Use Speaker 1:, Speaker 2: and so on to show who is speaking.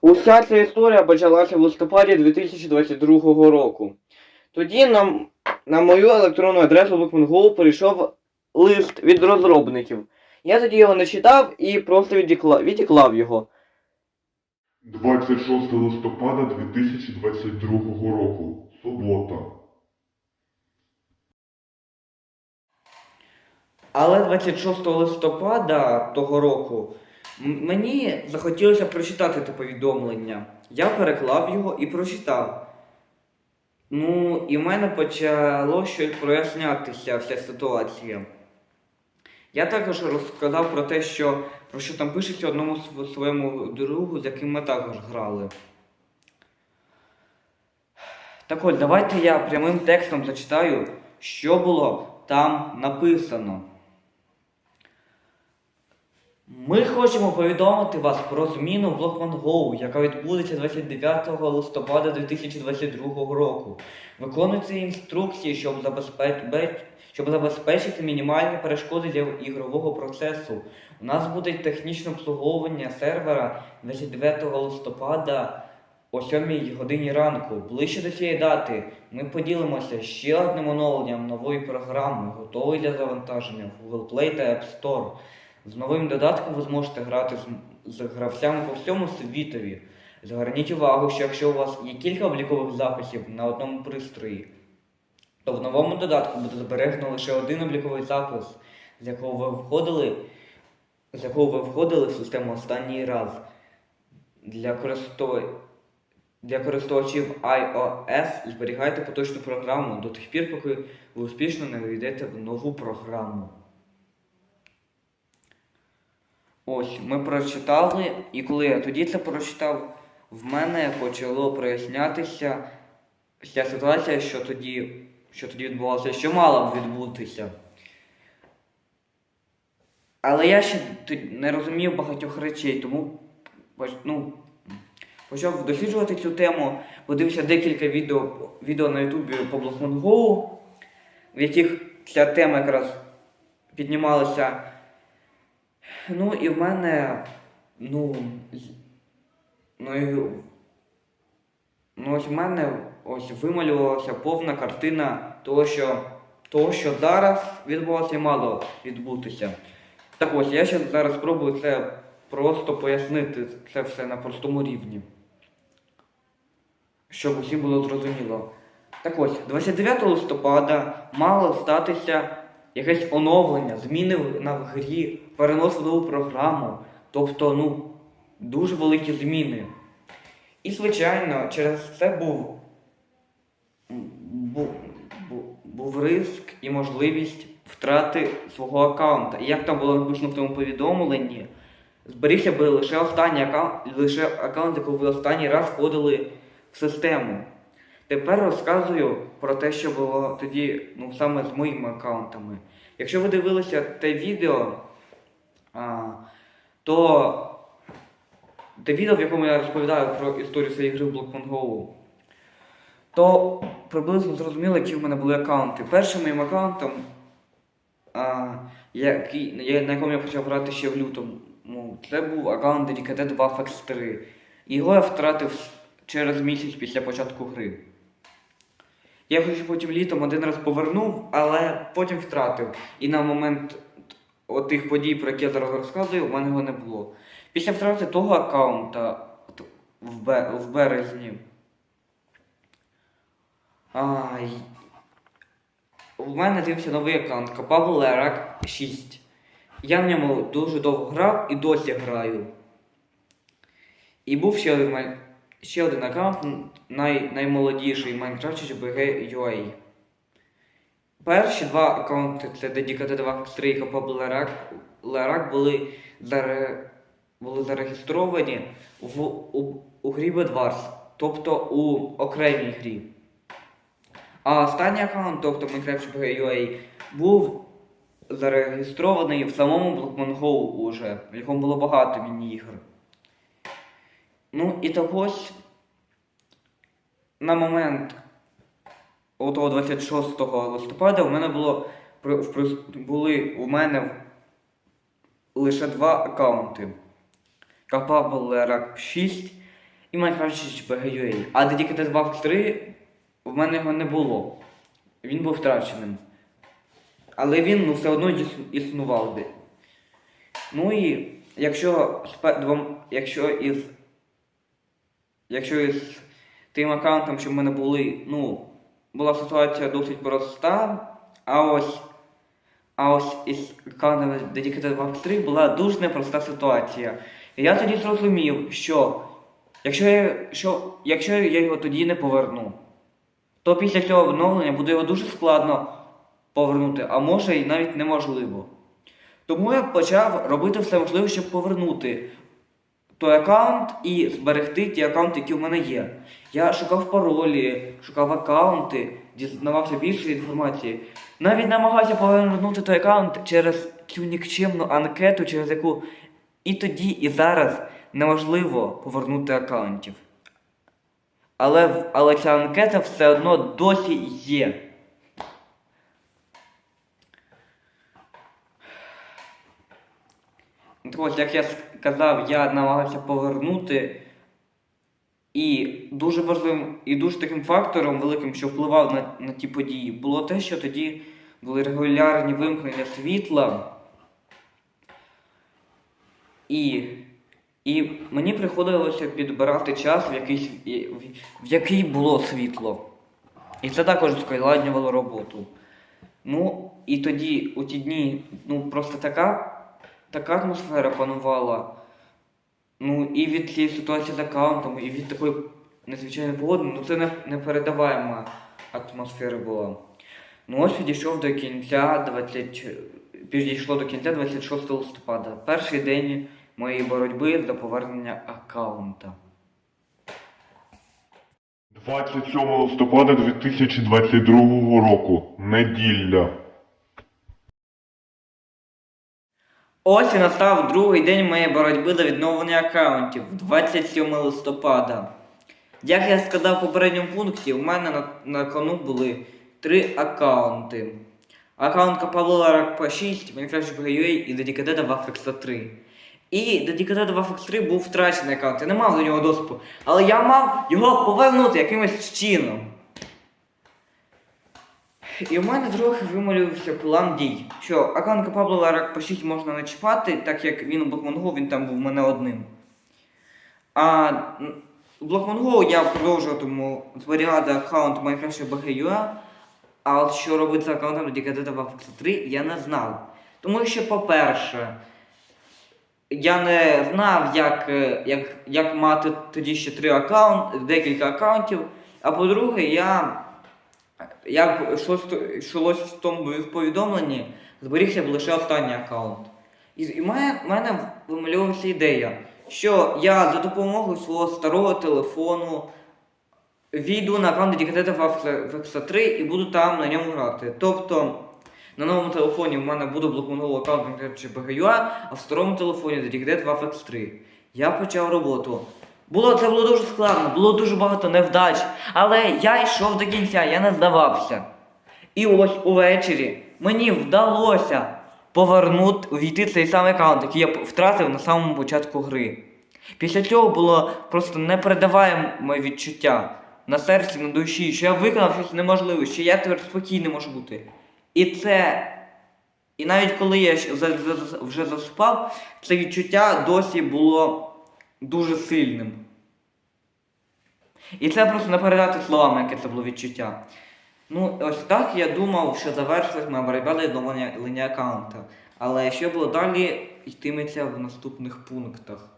Speaker 1: Уся ця історія почалася в листопаді 2022 року. Тоді на, на мою електронну адресу BookmanGo прийшов лист від розробників. Я тоді його не читав і просто відікла, відіклав його.
Speaker 2: 26 листопада 2022 року. Субота.
Speaker 1: Але 26 листопада того року мені захотілося прочитати те повідомлення. Я переклав його і прочитав. Ну, і в мене почало щось прояснятися вся ситуація. Я також розказав про те, що про що там пишеться одному своєму другу, з яким ми також грали. Так от, давайте я прямим текстом зачитаю, що було там написано. Ми хочемо повідомити вас про зміну в Blockman Go, яка відбудеться 29 листопада 2022 року. Виконуйте інструкції, щоб, забезпеч... щоб забезпечити мінімальні перешкоди для ігрового процесу. У нас буде технічне обслуговування сервера 29 листопада о 7 годині ранку. Ближче до цієї дати ми поділимося ще одним оновленням нової програми, готової для завантаження в Google Play та App Store. З новим додатком ви зможете грати з, з гравцями по всьому світові. Зверніть увагу, що якщо у вас є кілька облікових записів на одному пристрої, то в новому додатку буде збережено лише один обліковий запис, з якого ви входили, з якого ви входили в систему останній раз. Для, користу... Для користувачів iOS зберігайте поточну програму до тих пір, поки ви успішно не війдете в нову програму. Ось, ми прочитали, і коли я тоді це прочитав, в мене почало прояснятися вся ситуація, що тоді, що тоді відбувалося, що мала б відбутися. Але я ще не розумів багатьох речей, тому ну, почав досліджувати цю тему, подивився декілька відео, відео на Ютубі по Go, в яких ця тема якраз піднімалася. Ну і в мене, ну, ну, і, ну ось в мене ось вималювалася повна картина того, що, того, що зараз відбувалося і мало відбутися. Так ось, я ще зараз спробую це просто пояснити це все на простому рівні. Щоб усім було зрозуміло. Так ось, 29 листопада мало статися якесь оновлення, зміни на грі, перенос в нову програму. Тобто, ну, дуже великі зміни. І, звичайно, через це був, був, був риск і можливість втрати свого аккаунта. І як там було написано в тому повідомленні, зберігся би лише останній аккаунт, лише аккаунт, який ви останній раз входили в систему. Тепер розказую про те, що було тоді, ну саме з моїми аккаунтами. Якщо ви дивилися те відео, а, то те відео, в якому я розповідаю про історію своєї гри в Blockman то приблизно зрозуміло, які в мене були аккаунти. Першим моїм аккаунтом, а, який, на якому я почав грати ще в лютому, це був аккаунт DKT 2 Fax 3. Його я втратив через місяць після початку гри. Я хоч потім літом один раз повернув, але потім втратив. І на момент тих подій, про які я зараз розказую, у мене його не було. Після втрати того аккаунта в, бе- в березні. Ай, у мене з'явився новий аккаунт Capable Lerak 6. Я на ньому дуже довго грав і досі граю. І був ще один, ще один аккаунт, най, наймолодіший Minecraft GBG UA. Перші два аккаунти це Dedicated 2 3 і Capable були, заре, були зареєстровані в, у, у грі Bedwars, тобто у окремій грі. А останній аккаунт, тобто Minecraft GBG UA, був зареєстрований в самому Blockman Go уже, в якому було багато міні-ігор. Ну і так ось на момент того 26 листопада у мене було були у мене лише два аккаунти. Capable 6 і Minecraft BGUA. А Dedicated Buff 3 в мене його не було. Він був втраченим. Але він ну, все одно існував. Ну і якщо, якщо із. Якщо із тим аккаунтом, що в мене були, ну, була ситуація досить проста, а ось. А ось із аккаунтом Dedicated Buff 3 була дуже непроста ситуація. І я тоді зрозумів, що якщо я, що, якщо я його тоді не поверну, то після цього обновлення буде його дуже складно повернути, а може і навіть неможливо. Тому я почав робити все можливе, щоб повернути той аккаунт і зберегти ті аккаунти, які в мене є. Я шукав паролі, шукав аккаунти, дізнавався більше інформації. Навіть намагався повернути той аккаунт через цю нікчемну анкету, через яку і тоді, і зараз неможливо повернути аккаунтів. Але, але ця анкета все одно досі є. Ось, як я сказав, я намагався повернути. І дуже важливим і дуже таким фактором великим, що впливав на, на ті події, було те, що тоді були регулярні вимкнення світла. І, і мені приходилося підбирати час, в який, в, який було світло. І це також ускладнювало роботу. Ну, і тоді, у ті дні, ну просто така, така атмосфера панувала. Ну, і від цієї ситуації з аккаунтом, і від такої незвичайної погоди, ну це не, непередаваема атмосфера була. Ну ось підійшов до кінця 20... підійшло до кінця 26 листопада. Перший день моєї боротьби за повернення аккаунта.
Speaker 2: 27 листопада 2022 року. Неділя.
Speaker 1: Ось і настав другий день моєї боротьби за відновлення аккаунтів 27 листопада. Як я сказав в попередньому пункті, у мене на, на кону були три аккаунти. Аккаунт Павла Ракпа 6, Minecraft BGUA і Dedicated Wafex 3. І Dedicated Wafex 3 був втрачений аккаунт, я не мав до нього доступу, але я мав його повернути якимось чином. І в мене трохи вималювався план дій, що аккаунт Пабло Ларак по 6 можна не чіпати, так як він у Блокмонгу, він там був в мене одним. А Блокмонгу я продовжуватиму зберігати аккаунт Minecraft BGUA, а от що робити з аккаунтом Dedicated Wafex 3, я не знав. Тому що, по-перше, я не знав, як, е, як, як мати тоді ще три аккаунти, декілька аккаунтів. А по-друге, я як йшлось в тому повідомленні, зберігся б лише останній аккаунт. І, в мене, мене ідея, що я за допомогою свого старого телефону війду на аккаунт Dedicated Vexa 3 і буду там на ньому грати. Тобто на новому телефоні в мене буде блокмонголовий аккаунт Minecraft BGUA, а в старому телефоні Dedicated Vex 3. Я почав роботу. Було, це було дуже складно, було дуже багато невдач, але я йшов до кінця, я не здавався. І ось увечері мені вдалося повернути, увійти цей самий аккаунт, який я втратив на самому початку гри. Після цього було просто непередаваєме відчуття на серці, на душі, що я виконав щось неможливе, що я тепер спокійний можу бути. І це. І навіть коли я вже заспав, це відчуття досі було дуже сильним. І це просто не передати словами, яке це було відчуття. Ну, ось так я думав, що завершилась моя боротьба до відновлення лінії аккаунта. Але що було далі, йтиметься в наступних пунктах.